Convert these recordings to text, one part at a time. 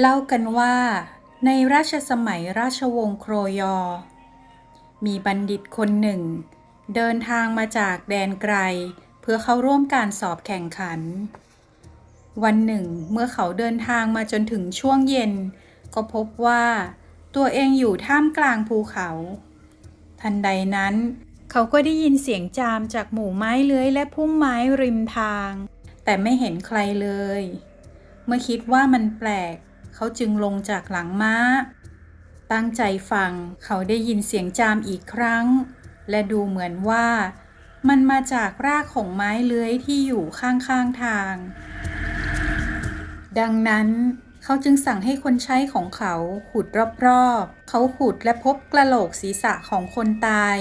เล่ากันว่า ในราชสมัยราชวงศ์โครยอ มีบัณฑิตคนหนึ่ง เดินทางมาจากแดนไกล เพื่อเข้าร่วมการสอบแข่งขัน วันหนึ่งเมื่อเขาเดินทางมาจนถึงช่วงเย็น ก็พบว่าตัวเองอยู่ท่ามกลางภูเขา ทันใดนั้น เขาก็ได้ยินเสียงจามจากหมู่ไม้เลื้อยและพุ่มไม้ริมทาง แต่ไม่เห็นใครเลย เมื่อคิดว่ามันแปลก เขาจึงลงจากหลังม้า ตั้งใจฟังเขาได้ยินเสียงจามอีกครั้ง และดูเหมือนว่า มันมาจากรากของไม้เลื้อยที่อยู่ข้างๆทาง ดังนั้นเขาจึงสั่งให้คนใช้ของเขาขุดรอบๆ เขาขุดและพบกระโหลกศีรษะของคนตาย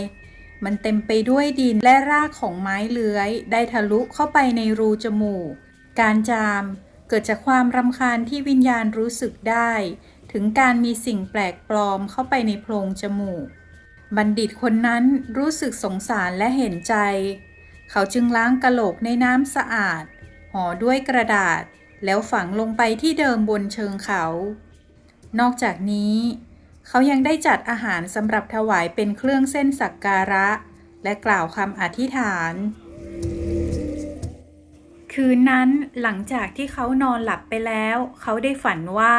มันเต็มไปด้วยดินและรากของไม้เลื้อย ได้ทะลุเข้าไปในรูจมูก การจาม เกิดจากความรำคาญที่วิญญาณรู้สึกได้ ถึงการมีสิ่งแปลกปลอมเข้าไปในโพรงจมูก บัณฑิตคนนั้นรู้สึกสงสารและเห็นใจ เขาจึงล้างกะโหลกในน้ำสะอาด ห่อด้วยกระดาษ แล้วฝังลงไปที่เดิมบนเชิงเขา นอกจากนี้ เขายังได้จัดอาหารสำหรับถวายเป็นเครื่องเส้นสักการะ และกล่าวคำอธิษฐาน คืนนั้นหลังจากที่เขานอนหลับไปแล้ว เขาได้ฝันว่า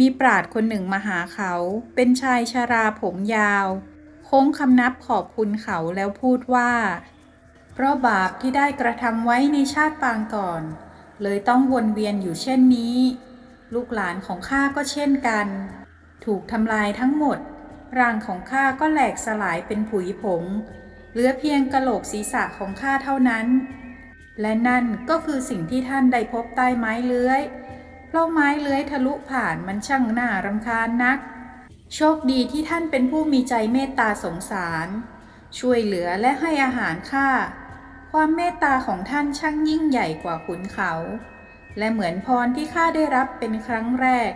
มีปราดคนหนึ่งมาหาเขา เป็นชายชาราผมยาว โค้งคำนับขอบคุณเขาแล้วพูดว่า เพราะบาปที่ได้กระทำไว้ในชาติปางก่อน เลยต้องวนเวียนอยู่เช่นนี้ ลูกหลานของข้าก็เช่นกัน ถูกทำลายทั้งหมด ร่างของข้าก็แหลกสลายเป็นผุยผง เหลือเพียงกระโหลกศีรษะของข้าเท่านั้น และนั่นก็คือสิ่งที่ท่านได้พบใต้ไม้เลื้อย เพราะไม้เลื้อยทะลุผ่านมันช่างน่ารำคาญนัก โชคดีที่ท่านเป็นผู้มีใจเมตตาสงสาร ช่วยเหลือและให้อาหารข้า ความเมตตาของท่านช่างยิ่งใหญ่กว่าขุนเขา และเหมือนพรที่ข้าได้รับเป็นครั้งแรก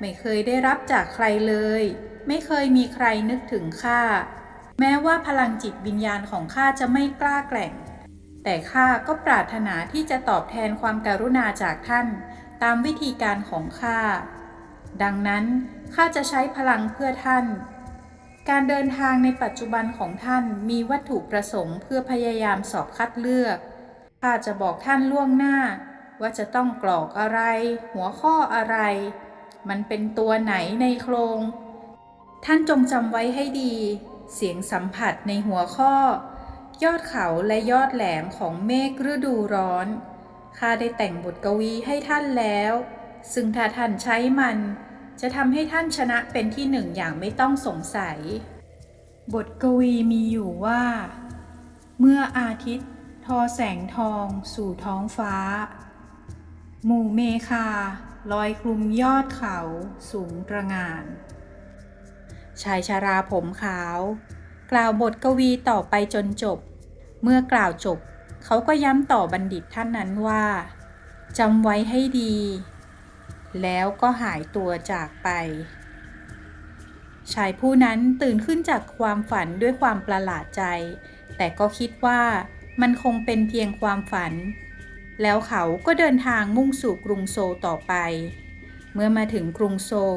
ไม่เคยได้รับจากใครเลย ไม่เคยมีใครนึกถึงข้า แม้ว่าพลังจิตวิญญาณของข้าจะไม่กล้าแกร่ง แต่ข้าก็ปรารถนาที่จะตอบแทนความการุณาจากท่าน ตามวิธีการของข้า ดังนั้นข้าจะใช้พลังเพื่อท่าน การเดินทางในปัจจุบันของท่านมีวัตถุประสงค์เพื่อพยายามสอบคัดเลือกข้าจะบอกท่านล่วงหน้า ว่าจะต้องกรอกอะไร หัวข้ออะไร มันเป็นตัวไหนในโครง ท่านจงจำไว้ให้ดี เสียงสัมผัสในหัวข้อ ยอดเขาและยอดแหลมของเมฆฤดูร้อน ข้าได้แต่งบทกวีให้ท่านแล้ว ซึ่งถ้าท่านใช้มัน จะทำให้ท่านชนะเป็นที่หนึ่งอย่างไม่ต้องสงสัย บทกวีมีอยู่ว่า เมื่ออาทิตย์ ทอแสงทองสู่ท้องฟ้า หมู่เมฆาลอยคลุมยอดเขาสูงตระงาน ชายชาราผมขาว กล่าวบทกวีต่อไปจนจบ เมื่อกล่าวจบ เขาก็ย้ำต่อบัณฑิตท่านนั้นว่าจำไว้ให้ดี แล้วก็หายตัวจากไป ชายผู้นั้นตื่นขึ้นจากความฝันด้วยความประหลาดใจ แต่ก็คิดว่ามันคงเป็นเพียงความฝัน แล้วเขาก็เดินทางมุ่งสู่กรุงโซลต่อไป เมื่อมาถึงกรุงโซล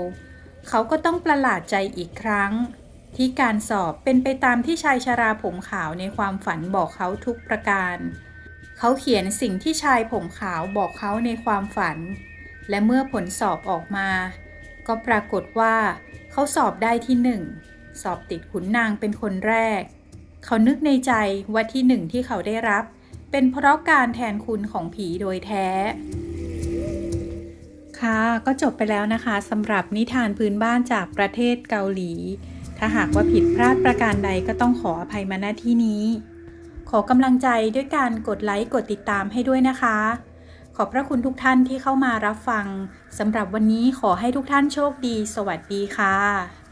เขาก็ต้องประหลาดใจอีกครั้ง ที่การสอบเป็นไปตามที่ชายชาราผมขาวในความฝันบอกเขาทุกประการ เขาเขียนสิ่งที่ชายผมขาวบอกเขาในความฝัน และเมื่อผลสอบออกมา ก็ปรากฏว่าเขาสอบได้ที่หนึ่งสอบติดขุนนางเป็นคนแรก เขานึกในใจว่าที่หนึ่งที่เขาได้รับ เป็นเพราะการแทนคุณของผีโดยแท้ ค่ะ ก็จบไปแล้วนะคะสำหรับนิทานพื้นบ้านจากประเทศเกาหลี ถ้าหากว่าผิดพลาดประการใดก็ต้องขออภัยมาณที่นี้ ขอกำลังใจด้วยการกดไลค์กดติดตามให้ด้วยนะคะ ขอบพระคุณทุกท่านที่เข้ามารับฟังสำหรับวันนี้ขอให้ทุกท่านโชคดี สวัสดีค่ะ